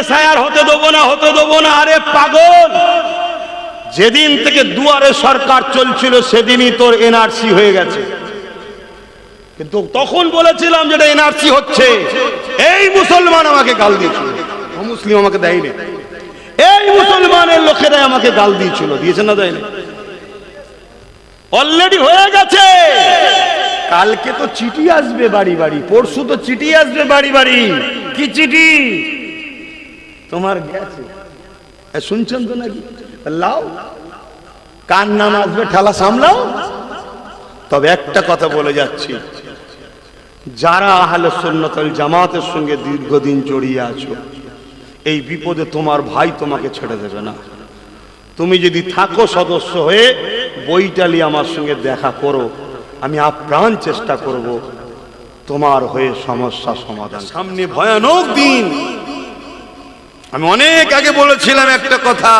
SIR হতে দেবো না, হতে দেবো না। আরে পাগল! যেদিন থেকে দুয়ারে সরকার চলছিল, সেদিনই তোর এনআরসি হয়ে গেছে। কিন্তু তখন বলেছিলাম যেটা এনআরসি হচ্ছে, এই মুসলমান আমাকে গাল দিয়েছিল। মুসলিম আমাকে দেয়নি। এই মুসলমানের লোকেরাই আমাকে গাল দিয়েছিল, দিয়েছে না দেয়নি? অলরেডি হয়ে গেছে। কালকে তো চিঠি আসবে বাড়ি বাড়ি, পরশু তো চিঠি আসবে বাড়ি বাড়ি। কি চিঠি? তোমার গেছে। শুনছেন তো নাকি? লাও। কার নাম আসবে ঠেলা সামলাও। তবে একটা কথা বলে যাচ্ছি। যারা আহলে সুন্নতল জামাতের সঙ্গে দীর্ঘদিন জড়িয়ে আছো, এই বিপদে তোমার ভাই তোমাকে ছেড়ে দেবে না। তুমি যদি থাকো সদস্য হয়ে বইটালি আমার সঙ্গে দেখা করো। আমি আপ্রাণ চেষ্টা করব তোমার হয়ে সমস্যা সমাধান। সামনে ভয়ানক দিন। আমি অনেক আগে বলেছিলাম একটা কথা,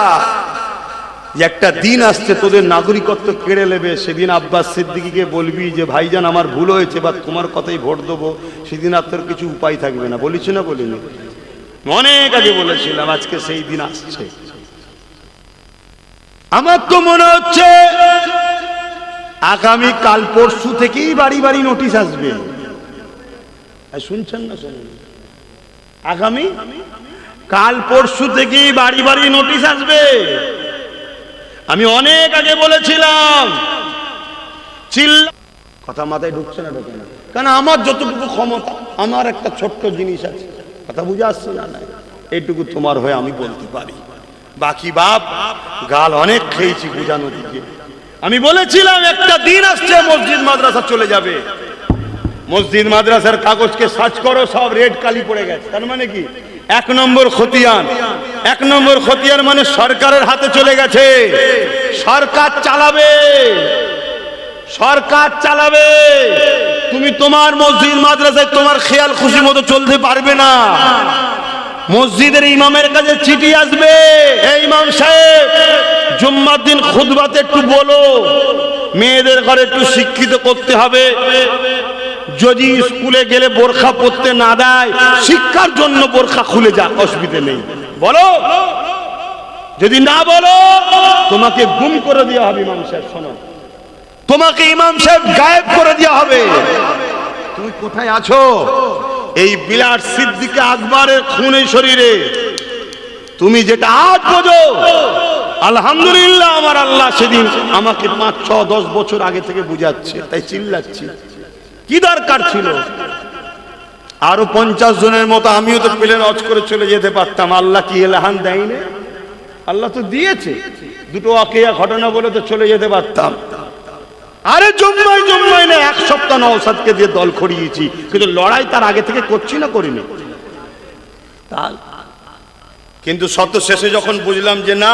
যে একটা দিন আসছে, তোদের নাগরিকত্ব কেড়ে নেবে। সেদিন আব্বাস সিদ্দিকিকে বলবি যে, ভাইজান, আমার ভুল হয়েছে বা তোমার কথাই ভোট দেবো। সেদিন আর তোর কিছু উপায় থাকবে না। বলিস না, বলিনি। অনেক আগে বলেছিলাম, আজকে সেই দিন আসছে। আমার তো মনে হচ্ছে, আগামী কাল পরশু থেকেই বাড়ি বাড়ি নোটিশ আসবে। শুনছেন না শুনুন? আগামী কাল পরশু থেকেই বাড়ি বাড়ি নোটিশ আসবে। আমি অনেক আগে বলেছিলাম কথা মাথায় ঢুকছে না, ঢুকে না। কারণ আমার যতটুকু ক্ষমতা, আমার একটা ছোট্ট জিনিস আছে। কথা বুঝে আসছে না না এইটুকু তোমার হয়ে আমি বলতে পারি। বাকি বাপ, গাল অনেক খেয়েছি বুঝানো দিকে। আমি বলেছিলাম, একটা দিন আসছে মসজিদ মাদ্রাসা চলে যাবে। মসজিদ মাদ্রাসার কাগজকে সার্চ করো, সব রেড কালি পড়ে গেছে। তার মানে কি? এক নম্বর খতিয়ান। এক নম্বর খতিয়ান মানে সরকারের হাতে চলে গেছে। সরকার চালাবে। সরকার চালাবে। তুমি তোমার মসজিদ, মাদ্রাসায় তোমার খেয়াল খুশি মতো চলতে পারবে না। মসজিদের ইমামের কাছে চিঠি আসবে। এই ইমাম সাহেব, জুম্মার দিন খুদবাতে একটু বলো। মেয়েদের ঘরে একটু শিক্ষিত করতে হবে। যদি স্কুলে গেলে বোরখা পরতে না দেয়, শিক্ষার জন্য বোরখা খুলে যাক, অসুবিধে নেই। বলো? যদি না বলো, তোমাকে গুম করে দেওয়া হবে ইমাম সাহেব, শোনো। তোমাকে ইমাম সাহেব গায়েব করে দেওয়া হবে। তুমি কোথায় আছো? এই বিলাট সিদ্দিকে আকবরের খুনে শরীরে। তুমি যেটা আজ বোঝো, আলহামদুলিল্লাহ আমার আল্লাহ সেদিন আমাকে পাঁচ, ছ, দশ বছর আগে থেকে বুঝাচ্ছে, তাই চিল্লাচ্ছি। কি দরকার ছিল? আরও পঞ্চাশ জনের মতো আমিও তো প্লেন অজ করে চলে যেতে পারতাম। আল্লাহ কি এলাহান দেয়নি? আল্লাহ তো দিয়েছে। দুটো অকেয়া ঘটনা বলে তো চলে যেতে পারতাম। আরে জম্মাই জম্মাই না, এক সপ্তাহ নওসাদকে দিয়ে দল খড়িয়েছি। কিন্তু লড়াই তার আগে থেকে করছি না, করিনি। কিন্তু শত শেষে যখন বুঝলাম যে না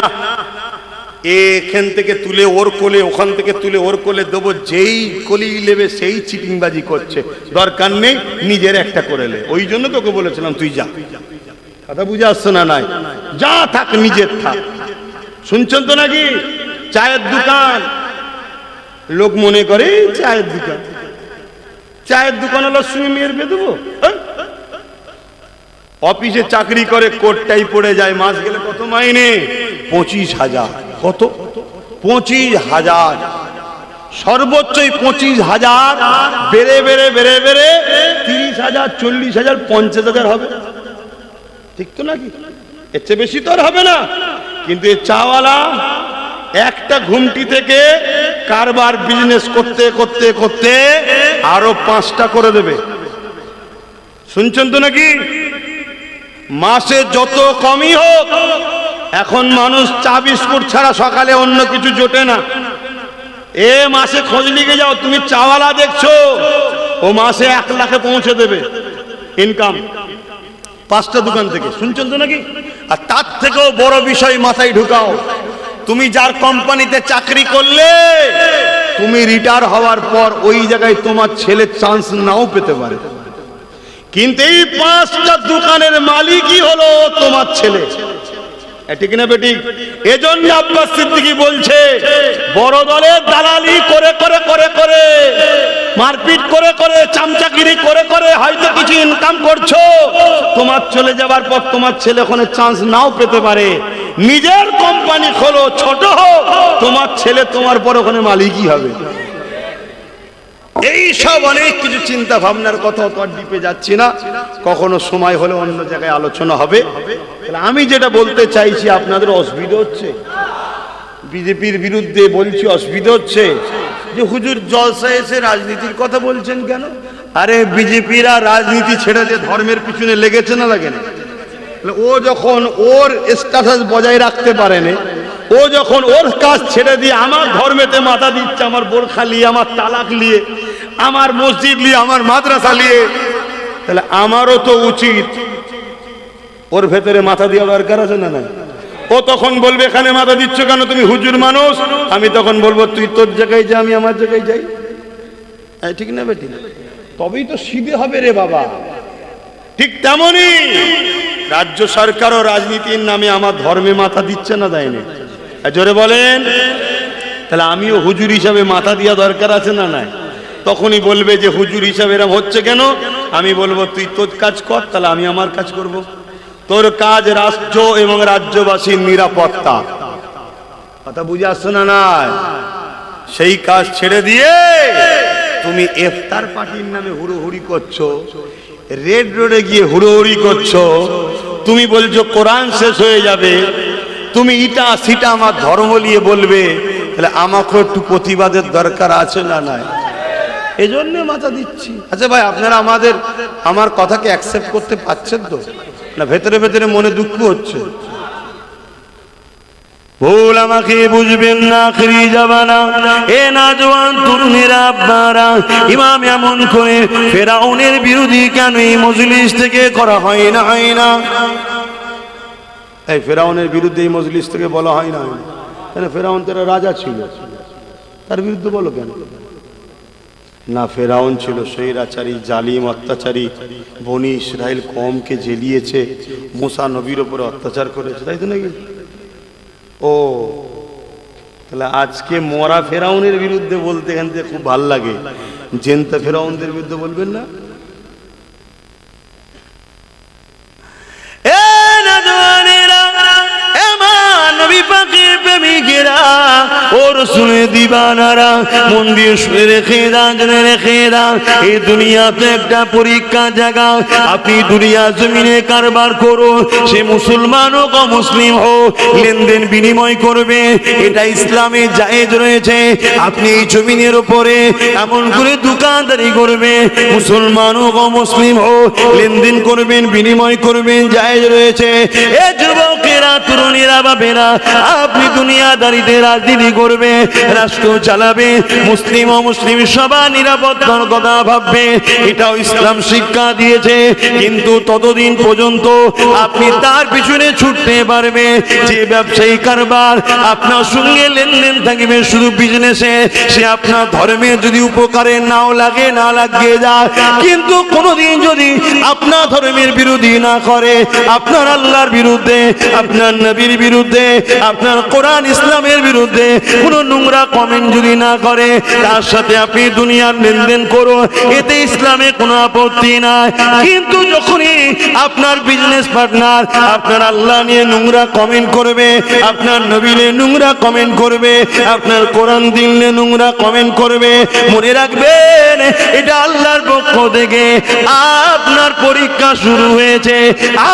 এখান থেকে তুলে ওর কোলে, ওখান থেকে তুলে ওর কোলে দেবো, যেই কলি নেবে সেই চিটিংবাজি করছে। দরকার নেই, নিজের একটা করে লে। ওই জন্য তোকে বলেছিলাম, তুই যা। কথা বুঝে আসছে না নাই? যা থাক, নিজের থাক। শুনছেন তো নাকি? চায়ের দোকান। লোক মনে করে চায়ের দোকান। চায়ের দোকানে লক্ষ্মী মেয়ের বেয়ে দেবো? হ্যাঁ? অফিসে চাকরি করে, কোটটাই পড়ে যায়, মাস গেলে কত মাইনে? পঁচিশ হাজার। কত? পঁচিশ হাজার। সর্বোচ্চই পঁচিশ হাজার। বেড়ে বেড়ে বেড়ে বেড়ে তিরিশ হাজার, চল্লিশ হাজার, পঞ্চাশ হাজার হবে। ঠিক তো নাকি? এর চেয়ে বেশি তো আর হবে না। কিন্তু এই চাওয়ালা একটা ঘুমটি থেকে কারবার বিজনেস করতে করতে করতে আরও পাঁচটা করে দেবে। শুনছেন তো নাকি? মাসে যত কমই হোক এখন মানুষ চা বিস্কুট ছাড়া সকালে অন্য কিছু জোটে না। এ মাসে খোঁজ লিখে যাও, তুমি চাওয়ালা দেখছ। ও মাসে এক লাখে পৌঁছে দেবে ইনকাম পাঁচটা দোকান থেকে। শুনছেন তো নাকি? আর তার থেকেও বড় বিষয় মাথায় ঢুকাও। তুমি যার কোম্পানিতে চাকরি করলে, তুমি রিটায়ার হওয়ার পর ওই জায়গায় তোমার ছেলের চান্স নাও পেতে পারে। কিন্তু এই পাঁচটা দোকানের মালিকই হলো তোমার ছেলে। ঠিক না এজন্য বলছে, বড় দলের দালালি করে করে করে করে, মারপিট করে করে করে করে হয়তো কিছু ইনকাম করছ, তোমার চলে পর তোমার ছেলে ওখানে চান্স নাও পেতে পারে। নিজের কোম্পানি খোলো, ছোট হোক, তোমার ছেলে তোমার পর ওখানে মালিকই হবে। এই সব অনেক কিছু চিন্তা ভাবনার কথা তো আর ডিপে যাচ্ছি না। কখনো সময় হলে অন্য জায়গায় আলোচনা হবে। আমি যেটা বলতে চাইছি, আপনাদের অসুবিধা হচ্ছে? বিজেপির বিরুদ্ধে বলছি, অসুবিধা হচ্ছে? যে হুজুর জলসা এসে রাজনীতির কথা বলছেন কেন? আরে বিজেপিরা রাজনীতি ছেড়ে দিয়ে ধর্মের পিছনে লেগেছে না লাগে না? ও যখন ওর স্ট্যাটাস বজায় রাখতে পারেনি, ও যখন ওর কাজ ছেড়ে দিয়ে আমার ধর্মেতে মাথা দিচ্ছে, আমার বোরখা নিয়ে, আমার তালাক নিয়ে আমার মসজিদ নিয়ে, আমার মাদ্রাসা নিয়ে, তাহলে আমারও তো উচিত। ওর ভেতরে মাথা দেওয়া দরকার আছে না না ও তখন বলবে, এখানে মাথা দিচ্ছ কেন? তুমি হুজুর মানুষ। আমি তখন বলব, তুই তোর জায়গায় যা, আমি আমার জায়গায় যাই। ঠিক না বেটি? তবেই তো সিধে হবে রে বাবা। ঠিক তেমনই রাজ্য সরকারও রাজনীতির নামে আমার ধর্মে মাথা দিচ্ছে না দেয়নি। জোরে বলেন, তাহলে আমিও হুজুর হিসাবে মাথা দেওয়া দরকার আছে না নাই? তখনই বলবে যে হুজুর হিসাবে এরম হচ্ছে কেন? আমি বলব, তুই তোর কাজ কর, তাহলে আমি আমার কাজ করব। তোর কাজ রাষ্ট্র এবং রাজ্যবাসীর নিরাপত্তা। কথা বুঝে আসছো না নাই? সেই কাজ ছেড়ে দিয়ে তুমি এফতার পার্টির নামে হুড়োহুড়ি করছ, রেড রোডে গিয়ে হুড়োহুড়ি করছ, তুমি বলছো কোরআন শেষ হয়ে যাবে, তুমি ইটা সিটা আমার ধর্ম নিয়ে বলবে, তাহলে আমাকেও একটু প্রতিবাদের দরকার আছে না নাই? এজন্য মাথা দিচ্ছি। আচ্ছা ভাই আপনারা আমাদের আমার কথাকে অ্যাকসেপ্ট করতে পারছেন তো? না ভেতরে ভেতরে মনে দুঃখ হচ্ছে। ভুল আমাকে বুঝবেন না আখরি জামানা। এ না জওয়ান তরুণেরা আপনারা ইমাম এমন করে ফেরাউনের বিরোধী কেন এই মজলিস থেকে করা হয় না হয় না? এই ফেরাউনের বিরুদ্ধে এই মজলিস থেকে বলা হয় না হয় না। ফেরাউন তারা রাজা ছিল। তার বিরুদ্ধে বলো কেন? না ফেরাউন ছিল সৈরাচারী জালিম, অত্যাচারী। বনি ইসরায়েল কমকে জেলিয়েছে মোসা নবীর ওপরে অত্যাচার করেছে, তাই তো নাকি? ও, তাহলে আজকে মরা ফেরাউনের বিরুদ্ধে বলতে এখান থেকে খুব ভালো লাগে। জেন্তা ফেরাউনদের বিরুদ্ধে বলবেন না? ও রসুলের দিবানারা, মন দিয়ে শুনে রেখে দান, জেনে রেখে। এই দুনিয়াতে একটা পরীক্ষা জায়গা আপনি দুনিয়া জমিনে কারবার সে মুসলমান হোক হোক লেনদেন বিনিময় করবে এটা ইসলামে জায়েজ রয়েছে আপনি এই জমিনের উপরে এমন করে দোকানদারি করবে মুসলমান হোক মুসলিম হোক লেনদেন করবেন বিনিময় করবেন জায়েজ রয়েছে এ যুবকেরা তরুণীরা বাবেরা আপনি দুনিয়াদারিতে রাজনীতি করবে রাষ্ট্র চালাবে মুসলিম ও মুসলিম সবার নিরাপত্তার কথা ভাববে, এটাও ইসলাম শিক্ষা দিয়েছে, কিন্তু ততদিন পর্যন্ত আপনি তার পিছনে ছুটতে পারবে। যে ব্যবসায়ী কারবার আপনার সঙ্গে লেনদেন থাকবে, শুধু বিজনেসে সে আপনার ধর্মের যদি উপকারে নাও লাগে, না লাগিয়ে যায়, কিন্তু কোনোদিন যদি আপনার ধর্মের বিরোধী না করে, আপনার আল্লাহর বিরুদ্ধে, আপনার নবীর বিরুদ্ধে, আপনার কোরআন ইসলামের বিরুদ্ধে কোনো নোংরা কমেন্ট যদি না করে, তার সাথে আপনি দুনিয়ার লেনদেন করুন, এতে ইসলামে কোনো আপত্তি নাই। কিন্তু যখনই আপনার বিজনেস পার্টনার আপনার আল্লাহ নিয়ে নোংরা কমেন্ট করবে, আপনার নবী নিয়ে নোংরা কমেন্ট করবে, আপনার কোরআন দিন নিয়ে নোংরা কমেন্ট করবে, মনে রাখবেন, এটা আল্লাহর পক্ষ থেকে আপনার পরীক্ষা শুরু হয়েছে।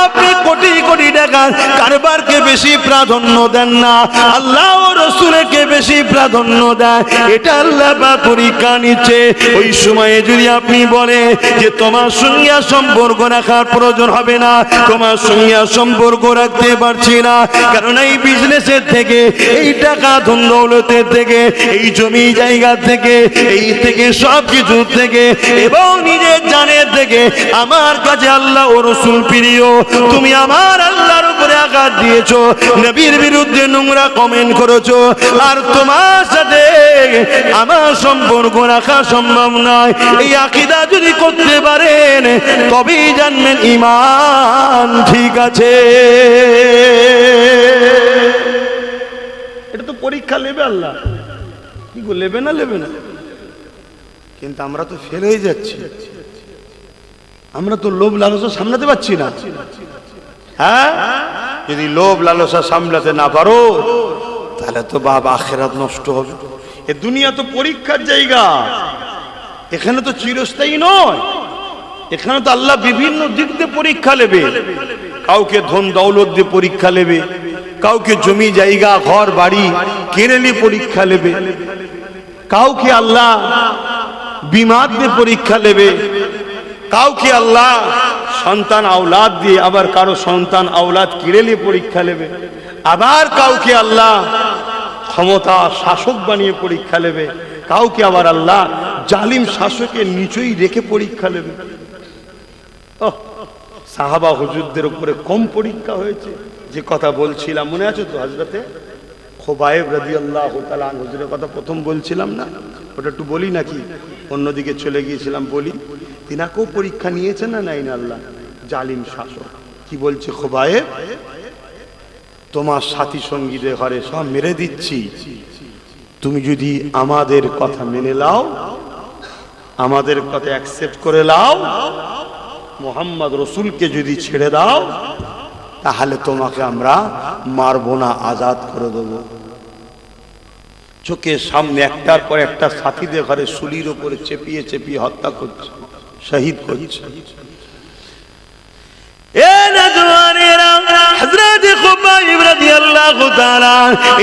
আপনি কোটি কোটি টাকার কারবারকে বেশি প্রাধান্য দেন না। আল্লাহ রসুলকে বেশি প্রাধান্য দেয়। এটা আল্লাহ বা পরীক্ষা নিচ্ছে। ওই সময়ে যদি আপনি বলে যে, তোমার সঙ্গে সম্পর্ক রাখার প্রয়োজন হবে না। তোমার সঙ্গে সম্পর্ক রাখতে পারছি না। কারণ এই বিজনেসের থেকে, এই টাকা ধন থেকে, এই জমি জায়গা থেকে, এই থেকে সব কিছু থেকে, এবং নিজের জানের থেকে, আমার কাছে আল্লাহ ও রসুল প্রিয়। তুমি আমার আল্লাহর উপরে আঘাত দিয়েছ নবীর বিরুদ্ধে নোংরা কমেন্ট করেছ। আর তোমার সাথে আমার সম্পর্ক রাখা সম্ভব নয়। এই আকিদা যদি করতে পারেন তবেই জানবেন ইমান ঠিক আছে। এটা তো পরীক্ষা নেবে আল্লাহ। কি গো নেবে না নেবে না? কিন্তু আমরা তো ফেল হয়ে যাচ্ছি। আমরা তো লোভ লালসা সামলাতে পারছি না। হ্যাঁ? যদি লোভ লালসা সামলাতে না পারো, তাহলে তো বাপ আখেরাত নষ্ট হবে। এ দুনিয়া তো পরীক্ষার জায়গা। এখানে তো চিরস্থায়ী নয়। এখানে তো আল্লাহ বিভিন্ন দিক দিয়ে পরীক্ষা নেবে। কাউকে ধন দৌলত দিয়ে পরীক্ষা নেবে। কাউকে জমি, জায়গা, ঘর, বাড়ি কিনে নিয়ে পরীক্ষা নেবে। কাউকে আল্লাহ বিমার দিয়ে পরীক্ষা নেবে। কাউকে আল্লাহ সন্তান আওলাদ দিয়ে আবার কারও সন্তান আওলাদ কিনে নিয়ে পরীক্ষা নেবে। আবার কাউকে আল্লাহ ক্ষমতা শাসক বানিয়ে পরীক্ষা নেবে। কাউকে আবার আল্লাহ জালিম শাসকের নিচই রেখে পরীক্ষা নেবে। সাহাবা হুজুরদের উপরে কম পরীক্ষা হয়েছে। যে কথা বলছিলাম, মনে আছে তো হাজরাতে খোবায়েব রাজি আল্লাহ হুজুরের কথা প্রথম বলছিলাম না? ওটা একটু বলি নাকি? অন্যদিকে চলে গিয়েছিলাম, বলি। তিনাকেও পরীক্ষা নিয়েছেন না নাই না আল্লাহ? জালিম শাসক। কি বলছে খোবায়েব? তোমার সাথী সঙ্গীদের ঘরে সব মেরে দিচ্ছি। তুমি যদি আমাদের কথা মেনে লাও আমাদের কথা অ্যাকসেপ্ট করে লাও মোহাম্মদ রসুলকে যদি ছেড়ে দাও, তাহলে তোমাকে আমরা মারবো না, আজাদ করে দেবো। চোখের সামনে একটার পর একটা সাথীদের ঘরে শুলির উপরে চেপিয়ে চেপিয়ে হত্যা করছে। শহীদ করছে এ নজওয়ানেরা,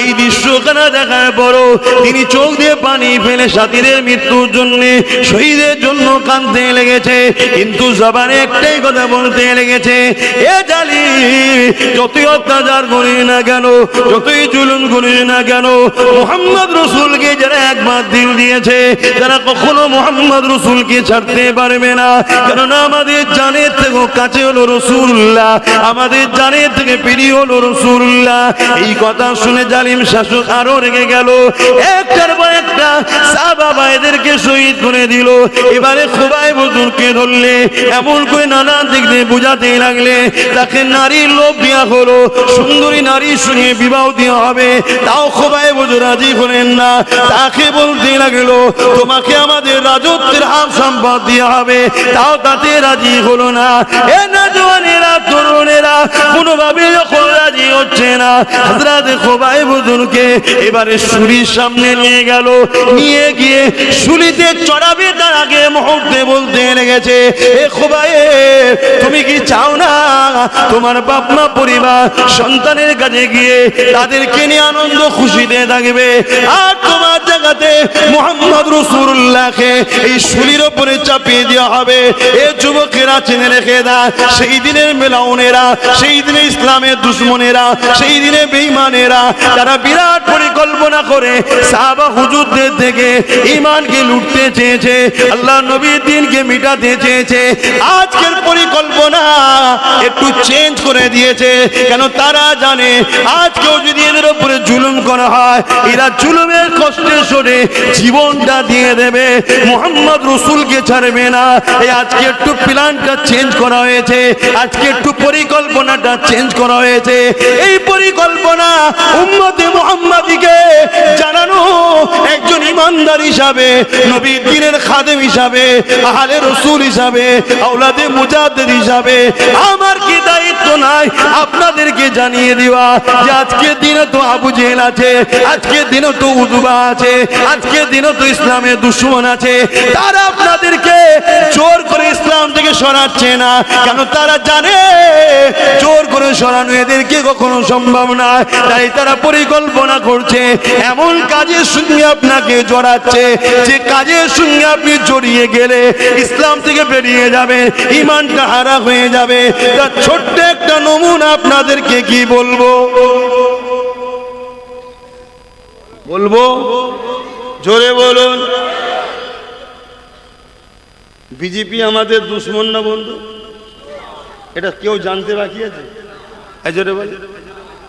এই দৃশ্যখানা তিনি চোখ দিয়ে পানি ফেলে সাথীদের মৃত্যুর জন্য, শহীদের জন্য লেগেছে। কিন্তু জবানে একটাই কথা বলতে লেগেছে, এ জালি, যতই অত্যাচার না কেন, যতই না কেন, মোহাম্মদ রসুলকে যারা একবার দিল দিয়েছে, তারা কখনো মোহাম্মদ রসুলকে ছাড়তে পারবে না। কেননা আমাদের জানের থেকে কাছে হলো রসুল্লাহ আমাদের জানের থেকে প্রিয় হলো রসুল্লাহ। এই কথা শুনে জালিম আরও রেগে গেল। একটার পর একটা সাহাবা এদেরকে শহীদ করে দিল। এবারে ধরলে, এমন করে নানা দিক দিয়ে বুঝাতে লাগলে, তাকে নারীর লোভ দেওয়া হলো। সুন্দরী নারীর সঙ্গে বিবাহ দেওয়া হবে। তাও খোবাই বজুর রাজি হলেন না। তাকে বলতে লাগল, তোমাকে আমাদের রাজত্বের হাম সম্পদ দেওয়া হবে। তাও তাতে রাজি হলো না। এ না জওয়ানেরা তরুণেরা, কোনোভাবে যখন রাজি হচ্ছে না। হাজরাত খোবাই বুজুরকে এবারে সুরির সামনে নিয়ে গেল। নিয়ে গিয়ে সুলিতে চড়াবে তার আগে মুহূর্তে বলতে লেগেছে, এ খোবাই তুমি কি চাও না তোমার বাপ মা পরিবার সন্তানের কাছে গিয়ে তাদেরকে নিয়ে আনন্দ খুশিতে থাকবে। আর তোমার জায়গাতে মোহাম্মদ রসুল্লাহকে এই শুলির ওপরে চাপিয়ে দেওয়া হবে। এ যুবকেরা চিনে রেখে দা সেই দিনের মেলাউনেরা, সেই দিনে ইসলামের দুশ্মনেরা, সেই দিনে বেঈমানেরা তারা বিরাট পরিকল্পনা করে সাহাবা হুজুরদের থেকে ইমানকে লুটতে চেয়েছে, আল্লাহ নবীর দিনকে মিটাতে চেয়েছে। আজকের পরিকল্পনা একটু চেঞ্জ করে দিয়েছে। কেন তারা জানে, আজকেও যদি এদের উপরে জুলুম করা হয়, এরা জুলুমের কষ্টে সরে জীবনটা দিয়ে দেবে। মোহাম্মদ রসুলকে ছাড়বে না। এই আজকে একটু প্ল্যানটা চেঞ্জ করা হয়েছে। আজকে একটু পরিকল্পনাটা চেঞ্জ করা হয়েছে। এই পরিকল্পনা উম্মতে মোহাম্মদীকে জানানো একজন ইমানদার হিসাবে নবী দিনের খাদেম হিসাবে, আহলে রসুল হিসাবে, আওলাদে মুজাদ্দিদ হিসাবে, আমার কি দায়িত্ব নাই। আপনাদেরকে জানিয়ে দেওয়া যে আজকের দিনে তো আবু জেহেল আছে আজকের দিনে তো উদুবা আছে আজকের দিনে তো ইসলামের দুশ্মন আছে। তারা আপনাদেরকে জোর করে ইসলাম থেকে সরাচ্ছে না, কেন তারা জানে? জোর করে সরানো এদেরকে কখনো সম্ভব না, তাই তারা পরিকল্পনা করছে, এমন কাজের সঙ্গে আপনাকে জড়াচ্ছে, যে কাজের সঙ্গে আপনি জড়িয়ে গেলে ইসলাম থেকে বেরিয়ে যাবে ইমানটা হারা হয়ে যাবে তার ছোট্ট একটা নমুনা আপনাদেরকে কি বলব? বলব? জোরে বলুন। বিজেপি আমাদের দুশ্মন না বন্ধু? এটা কেউ জানতে বাকি আছে?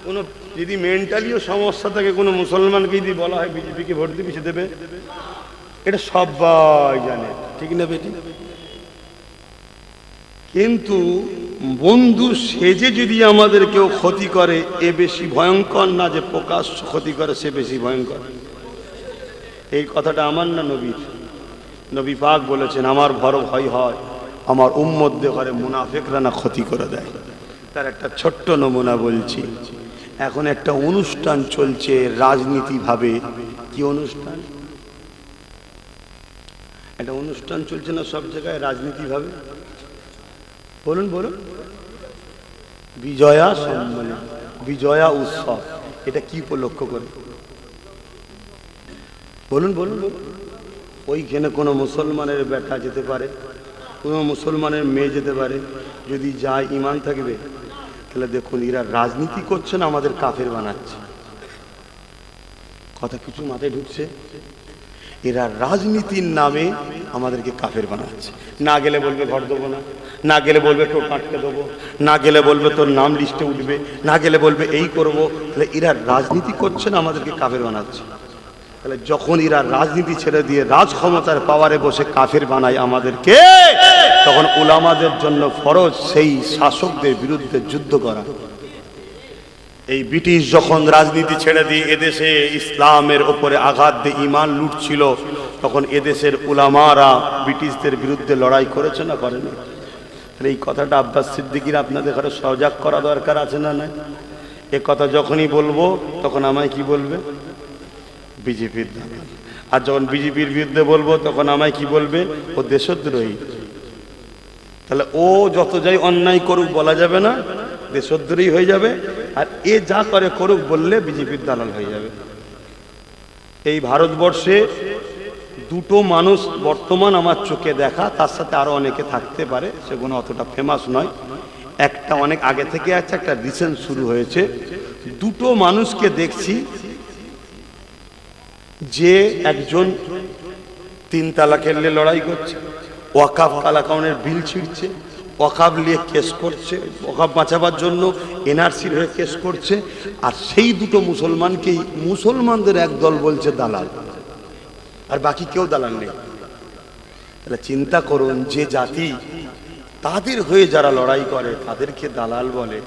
কোনো যদি মেন্টালিও সমস্যা থাকে, কোনো মুসলমানকে যদি বলা হয় বিজেপিকে ভোট দিয়ে পিছিয়ে দেবে, এটা সবাই জানে। ঠিক না বেটি? কিন্তু বন্ধু সেজে যদি আমাদের কেউ ক্ষতি করে, এ বেশি ভয়ঙ্কর না যে প্রকাশ ক্ষতি করে, সে বেশি ভয়ঙ্কর। এই কথাটা আমার না নবীর? নবী পাক বলেছেন, আমার বড় ভয় হয়, আমার উম্মদ্দে ঘরে মুনাফেকরা না ক্ষতি করে দেয়। তার একটা ছোট্ট নমুনা বলছি। এখন একটা অনুষ্ঠান চলছে রাজনীতিভাবে। কি অনুষ্ঠান? একটা অনুষ্ঠান চলছে না সব জায়গায় রাজনীতিভাবে? বলুন বলুন। বিজয়া সম্মেলন বিজয়া উৎসব, এটা কি উপলক্ষ করে? বলুন বলুন। বলুন ওইখানে কোনো মুসলমানের বেটা যেতে পারে, কোনো মুসলমানের মেয়ে যেতে পারে, যদি যায় ইমান থাকবে, তাহলে দেখুন, এরা রাজনীতি করছে না, আমাদের কাফের বানাচ্ছে। কথা কিছু মাথায় ঢুকছে? এরা রাজনীতির নামে আমাদেরকে কাফের বানাচ্ছে। না গেলে বলবে ঘর দেবো না না গেলে বলবে তোর কাটকে দেবো, না গেলে বলবে তোর নাম লিস্টে উঠবে, না গেলে বলবে এই করব। তাহলে এরা রাজনীতি করছে না আমাদেরকে কাফের বানাচ্ছে? তাহলে যখন এরা রাজনীতি ছেড়ে দিয়ে রাজ ক্ষমতার পাওয়ারে বসে কাফের বানায় আমাদেরকে, তখন উলামাদের জন্য ফরজ সেই শাসকদের বিরুদ্ধে যুদ্ধ করা। এই ব্রিটিশ যখন রাজনীতি ছেড়ে দিয়ে এদেশে ইসলামের ওপরে আঘাত দিয়ে ইমান লুটছিল, তখন এদেশের উলামারা ব্রিটিশদের বিরুদ্ধে লড়াই করেছে না করেনি এই কথাটা আব্বাস সিদ্দিকির আপনাদের ঘরে সজাগ করা দরকার আছে না না এ কথা যখনই বলব, তখন আমায় কি বলবে? বিজেপির আর যখন বিজেপির বিরুদ্ধে বলব, তখন আমায় কি বলবে? ও দেশদ্রোহী। তাহলে ও যত যাই অন্যায় করুক, বলা যাবে না? দেশদ্রোহী হয়ে যাবে। আর এ যা করে করুক বললে বিজেপির দালাল হয়ে যাবে। এই ভারতবর্ষে দুটো মানুষ বর্তমান আমার চোখে দেখা, তার সাথে আরও অনেকে থাকতে পারে সেগুলো অতটা ফেমাস নয়। একটা অনেক আগে থেকে আছে, একটা রিসেন্ট শুরু হয়েছে। দুটো মানুষকে দেখছি যে একজন তিন তালাকের লড়াই করছে, ওয়াকাফ কালাকাউনের বিল ছিঁড়ছে। ওয়াকাফ নিয়ে কেস করছে ওয়াকাফ বাঁচাবার জন্য এনআরসির হয়ে কেস করছে, আর সেই দুটো মুসলমানকেই মুসলমানদের এক দল বলছে দালাল। আর বাকি কেউ দালাল নেই। তাহলে চিন্তা করুন, যে জাতি তাদের হয়ে যারা লড়াই করে, তাদেরকে দালাল বলে।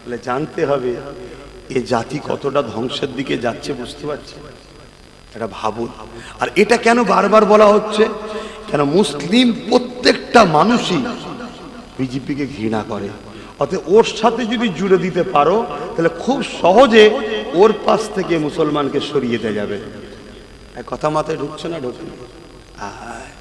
তাহলে জানতে হবে, এ জাতি কতটা ধ্বংসের দিকে যাচ্ছে বুঝতে পারছি? এটা ভাবুন। আর এটা কেন বারবার বলা হচ্ছে? কেন মুসলিম প্রত্যেকটা মানুষই বিজেপিকে ঘৃণা করে। অতএব ওর সাথে যদি জুড়ে দিতে পারো, তাহলে খুব সহজে ওর পাশ থেকে মুসলমানকে সরিয়ে দেওয়া যাবে। কথা মাথায় ঢুকছে না ঢুকছে আয়।